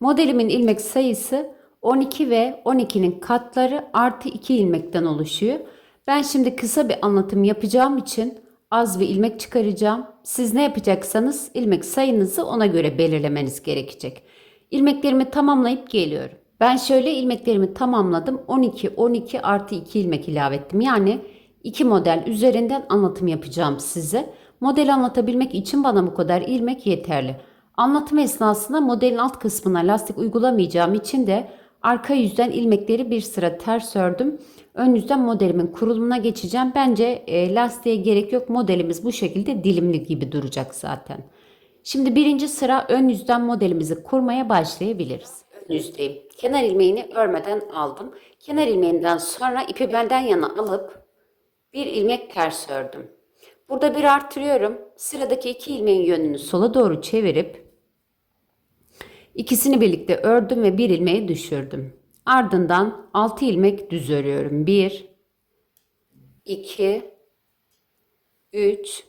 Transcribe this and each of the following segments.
Modelimin ilmek sayısı 12 ve 12'nin katları artı 2 ilmekten oluşuyor. Ben şimdi kısa bir anlatım yapacağım için az bir ilmek çıkaracağım. Siz ne yapacaksanız ilmek sayınızı ona göre belirlemeniz gerekecek. İlmeklerimi tamamlayıp geliyorum. Ben şöyle ilmeklerimi tamamladım. 12, 12 artı 2 ilmek ilave ettim. Yani iki model üzerinden anlatım yapacağım size. Model anlatabilmek için bana bu kadar ilmek yeterli. Anlatım esnasında modelin alt kısmına lastik uygulamayacağım için de arka yüzden ilmekleri bir sıra ters ördüm. Ön yüzden modelimin kurulumuna geçeceğim. Bence e, lastiğe gerek yok. Modelimiz bu şekilde dilimli gibi duracak zaten. Şimdi birinci sıra ön yüzden modelimizi kurmaya başlayabiliriz. Ön yüzdeyim. Kenar ilmeğini örmeden aldım. Kenar ilmeğinden sonra ipi benden yana alıp bir ilmek ters ördüm. Burada bir artırıyorum. Sıradaki iki ilmeğin yönünü sola doğru çevirip ikisini birlikte ördüm ve bir ilmeği düşürdüm. Ardından 6 ilmek düz örüyorum. 1 2 3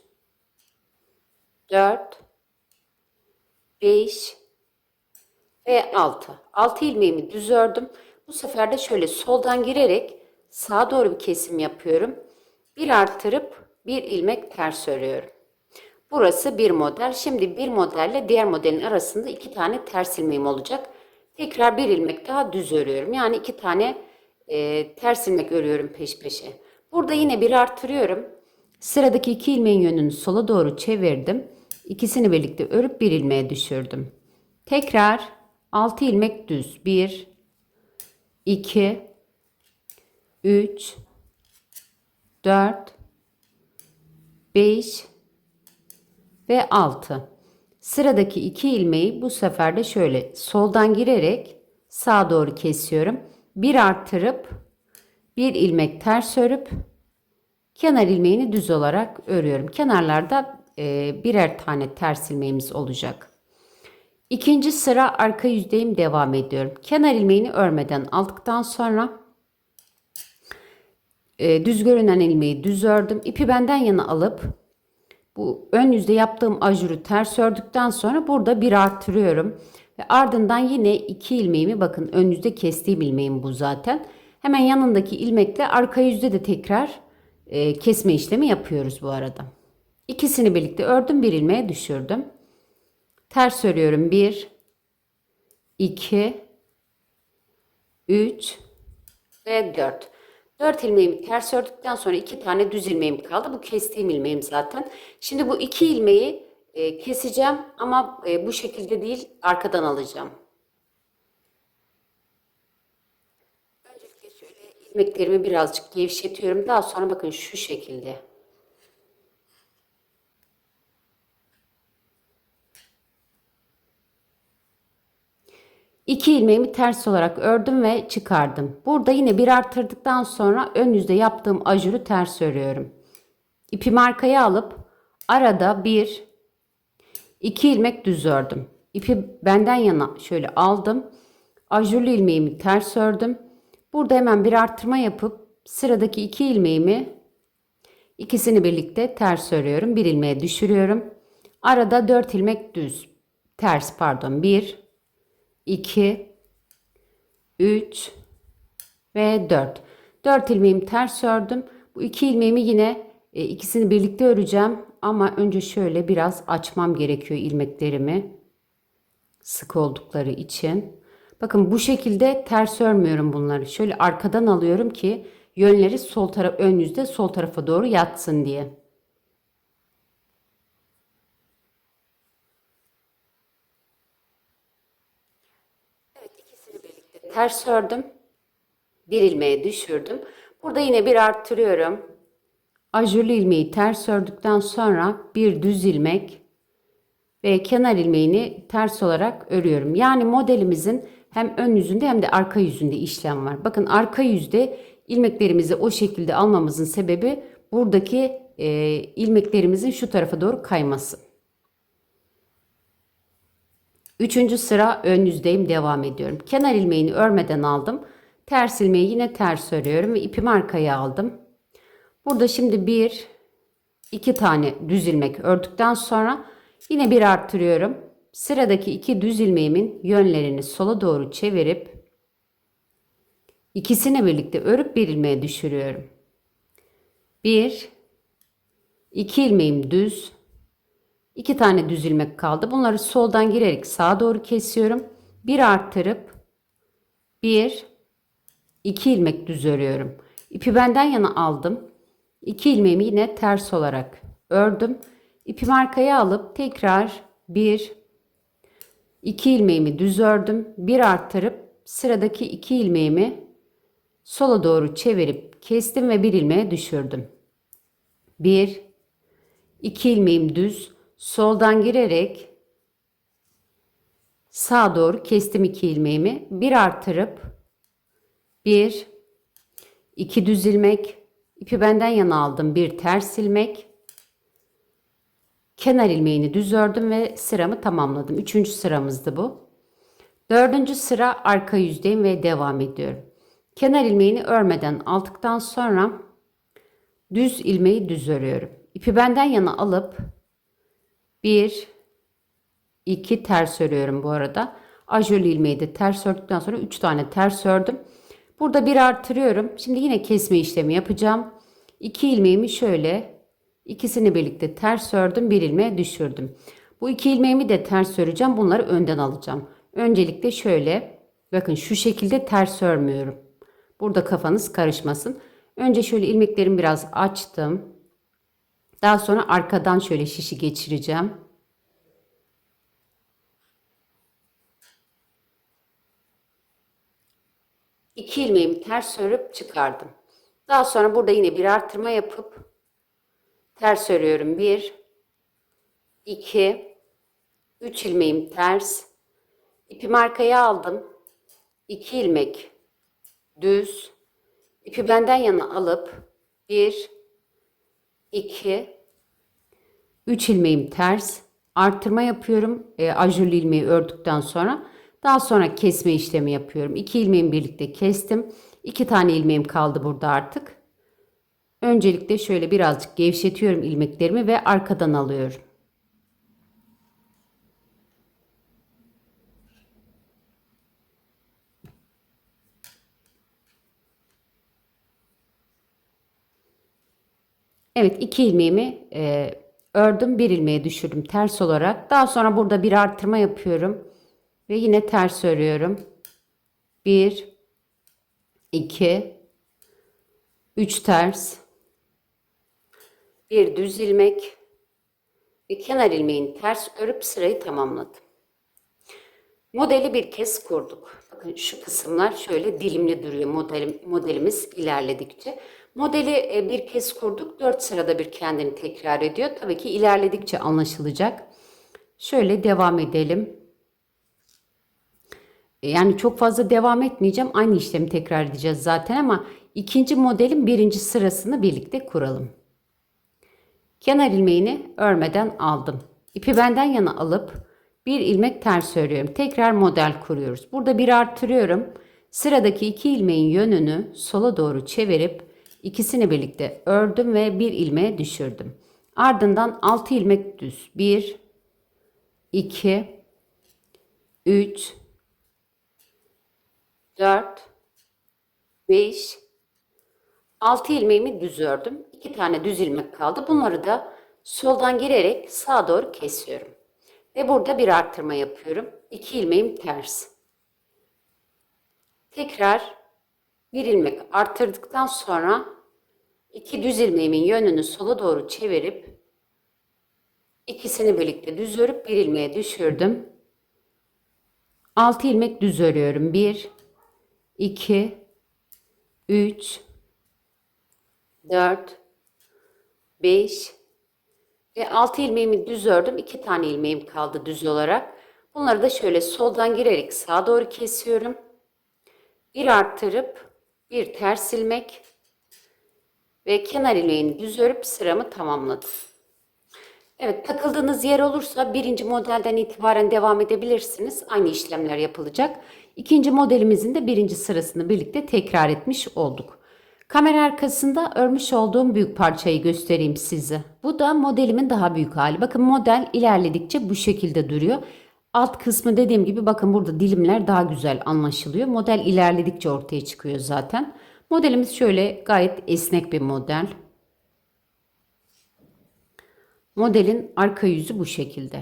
4 5 ve 6. 6 ilmeğimi düz ördüm. Bu sefer de şöyle soldan girerek sağa doğru bir kesim yapıyorum. Bir arttırıp bir ilmek ters örüyorum. Burası bir model. Şimdi bir modelle diğer modelin arasında iki tane ters ilmeğim olacak. Tekrar bir ilmek daha düz örüyorum. Yani iki tane e, ters ilmek örüyorum peş peşe. Burada yine bir arttırıyorum. Sıradaki iki ilmeğin yönünü sola doğru çevirdim. İkisini birlikte örüp bir ilmeğe düşürdüm. Tekrar 6 ilmek düz. 1 2 3 4 5 ve 6. Sıradaki iki ilmeği bu sefer de şöyle soldan girerek sağa doğru kesiyorum. Bir arttırıp bir ilmek ters örüp kenar ilmeğini düz olarak örüyorum. Kenarlarda e, birer tane ters ilmeğimiz olacak. İkinci sıra arka yüzdeyim devam ediyorum. Kenar ilmeğini örmeden aldıktan sonra e, düz görünen ilmeği düz ördüm. İpi benden yana alıp bu ön yüzde yaptığım ajuru ters ördükten sonra burada bir arttırıyorum. Ve ardından yine iki ilmeğimi bakın ön yüzde kestiğim ilmeğim bu zaten. Hemen yanındaki ilmekle arka yüzde de tekrar e, kesme işlemi yapıyoruz bu arada. İkisini birlikte ördüm bir ilmeğe düşürdüm. Ters örüyorum 1 2 3 ve 4. 4 ilmeğimi ters ördükten sonra 2 tane düz ilmeğim kaldı. Bu kestiğim ilmeğim zaten. Şimdi bu 2 ilmeği e, keseceğim ama e, bu şekilde değil arkadan alacağım. Öncelikle şöyle ilmeklerimi birazcık gevşetiyorum. Daha sonra bakın şu şekilde. İki ilmeğimi ters olarak ördüm ve çıkardım. Burada yine bir arttırdıktan sonra ön yüzde yaptığım ajuru ters örüyorum. İpimi arkaya alıp arada bir iki ilmek düz ördüm. İpi benden yana şöyle aldım. Ajurlu ilmeğimi ters ördüm. Burada hemen bir arttırma yapıp sıradaki iki ilmeğimi ikisini birlikte ters örüyorum. Bir ilmeğe düşürüyorum. Arada dört ilmek düz. Ters pardon. Bir 2 3 ve 4. 4 ilmeğimi ters ördüm. Bu iki ilmeğimi yine e, ikisini birlikte öreceğim ama önce şöyle biraz açmam gerekiyor ilmeklerimi. Sık oldukları için. Bakın bu şekilde ters örmüyorum bunları. Şöyle arkadan alıyorum ki yönleri sol taraf ön yüzde sol tarafa doğru yatsın diye. Ters ördüm. Bir ilmeğe düşürdüm. Burada yine bir arttırıyorum. Ajurlu ilmeği ters ördükten sonra bir düz ilmek ve kenar ilmeğini ters olarak örüyorum. Yani modelimizin hem ön yüzünde hem de arka yüzünde işlem var. Bakın arka yüzde ilmeklerimizi o şekilde almamızın sebebi buradaki e, ilmeklerimizin şu tarafa doğru kayması. Üçüncü sıra ön yüzdeyim devam ediyorum. Kenar ilmeğini örmeden aldım. Ters ilmeği yine ters örüyorum ve ipimi arkaya aldım. Burada şimdi bir, iki tane düz ilmek ördükten sonra yine bir arttırıyorum. Sıradaki iki düz ilmeğimin yönlerini sola doğru çevirip ikisini birlikte örüp bir ilmeğe düşürüyorum. Bir, iki ilmeğim düz, iki tane düz ilmek kaldı. Bunları soldan girerek sağa doğru kesiyorum. Bir arttırıp bir, iki ilmek düz örüyorum. İpi benden yana aldım. İki ilmeğimi yine ters olarak ördüm. İpimi arkaya alıp tekrar bir, iki ilmeğimi düz ördüm. Bir arttırıp sıradaki iki ilmeğimi sola doğru çevirip kestim ve bir ilmeğe düşürdüm. Bir, iki ilmeğim düz, soldan girerek sağa doğru kestim iki ilmeğimi. Bir artırıp bir, iki düz ilmek, ipi benden yana aldım. Bir ters ilmek, kenar ilmeğini düz ördüm ve sıramı tamamladım. Üçüncü sıramızdı bu. Dördüncü sıra arka yüzdeyim ve devam ediyorum. Kenar ilmeğini örmeden aldıktan sonra düz ilmeği düz örüyorum. İpi benden yana alıp bir, iki ters örüyorum bu arada. Ajurlu ilmeği de ters ördükten sonra üç tane ters ördüm. Burada bir artırıyorum. Şimdi yine kesme işlemi yapacağım. İki ilmeğimi şöyle ikisini birlikte ters ördüm. Bir ilmeğe düşürdüm. Bu iki ilmeğimi de ters öreceğim. Bunları önden alacağım. Öncelikle şöyle bakın şu şekilde ters örmüyorum. Burada kafanız karışmasın. Önce şöyle ilmeklerimi biraz açtım. Daha sonra arkadan şöyle şişi geçireceğim. İki ilmeğimi ters örüp çıkardım. Daha sonra burada yine bir artırma yapıp ters örüyorum. Bir, iki, üç ilmeğim ters. İpimi arkaya aldım. İki ilmek düz. İpi benden yana alıp bir, 2 3 ilmeğim ters. Artırma yapıyorum. E, ajurlu ilmeği ördükten sonra. Daha sonra kesme işlemi yapıyorum. 2 ilmeğimi birlikte kestim. 2 tane ilmeğim kaldı burada artık. Öncelikle şöyle birazcık gevşetiyorum ilmeklerimi ve arkadan alıyorum Evet iki ilmeğimi e, ördüm bir ilmeğe düşürdüm ters olarak. Daha sonra burada bir artırma yapıyorum. Ve yine ters örüyorum. Bir, iki, üç ters. Bir düz ilmek ve kenar ilmeğini ters örüp sırayı tamamladım. Modeli bir kez kurduk. Bakın şu kısımlar şöyle dilimli duruyor modelim, modelimiz ilerledikçe. Modeli e, bir kez kurduk. Dört sırada bir kendini tekrar ediyor. Tabii ki ilerledikçe anlaşılacak. Şöyle devam edelim. Yani çok fazla devam etmeyeceğim. Aynı işlemi tekrar edeceğiz zaten ama ikinci modelin birinci sırasını birlikte kuralım. Kenar ilmeğini örmeden aldım. İpi benden yana alıp bir ilmek ters örüyorum. Tekrar model kuruyoruz. Burada bir artırıyorum. Sıradaki iki ilmeğin yönünü sola doğru çevirip İkisini birlikte ördüm ve bir ilmeğe düşürdüm. Ardından 6 ilmek düz. 1 2 3 4 5 6 ilmeğimi düz ördüm. 2 tane düz ilmek kaldı. Bunları da soldan girerek sağa doğru kesiyorum. Ve burada bir arttırma yapıyorum. 2 ilmeğim ters. Tekrar bir ilmek arttırdıktan sonra iki düz ilmeğimin yönünü sola doğru çevirip ikisini birlikte düz örüp bir ilmeğe düşürdüm. 6 ilmek düz örüyorum. 1 2 3 4 5 ve 6 ilmeğimi düz ördüm. 2 tane ilmeğim kaldı düz olarak. Bunları da şöyle soldan girerek sağa doğru kesiyorum. Bir arttırıp bir ters ilmek ve kenar ilmeğini düz örüp sıramı tamamladım. Evet takıldığınız yer olursa birinci modelden itibaren devam edebilirsiniz. Aynı işlemler yapılacak. İkinci modelimizin de birinci sırasını birlikte tekrar etmiş olduk. Kamera arkasında örmüş olduğum büyük parçayı göstereyim size. Bu da modelimin daha büyük hali. Bakın model ilerledikçe bu şekilde duruyor. Alt kısmı dediğim gibi bakın burada dilimler daha güzel anlaşılıyor. Model ilerledikçe ortaya çıkıyor zaten. Modelimiz şöyle gayet esnek bir model. Modelin arka yüzü bu şekilde.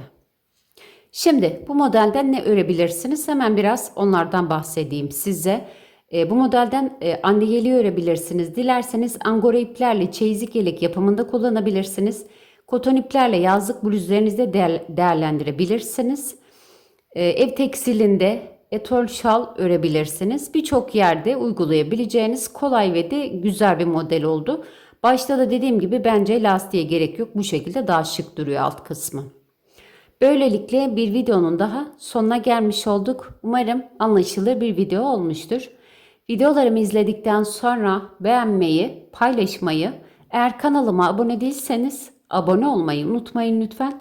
Şimdi bu modelden ne örebilirsiniz? Hemen biraz onlardan bahsedeyim size. E, bu modelden e, anne yeleği örebilirsiniz. Dilerseniz angora iplerle çeyizlik yelek yapımında kullanabilirsiniz. Koton iplerle yazlık bluzlarınızda değer, değerlendirebilirsiniz. E, ev tekstilinde etol şal örebilirsiniz. Birçok yerde uygulayabileceğiniz kolay ve de güzel bir model oldu. Başta da dediğim gibi bence lastiğe gerek yok. Bu şekilde daha şık duruyor alt kısmı. Böylelikle bir videonun daha sonuna gelmiş olduk. Umarım anlaşılır bir video olmuştur. Videolarımı izledikten sonra beğenmeyi, paylaşmayı, eğer kanalıma abone değilseniz abone olmayı unutmayın lütfen.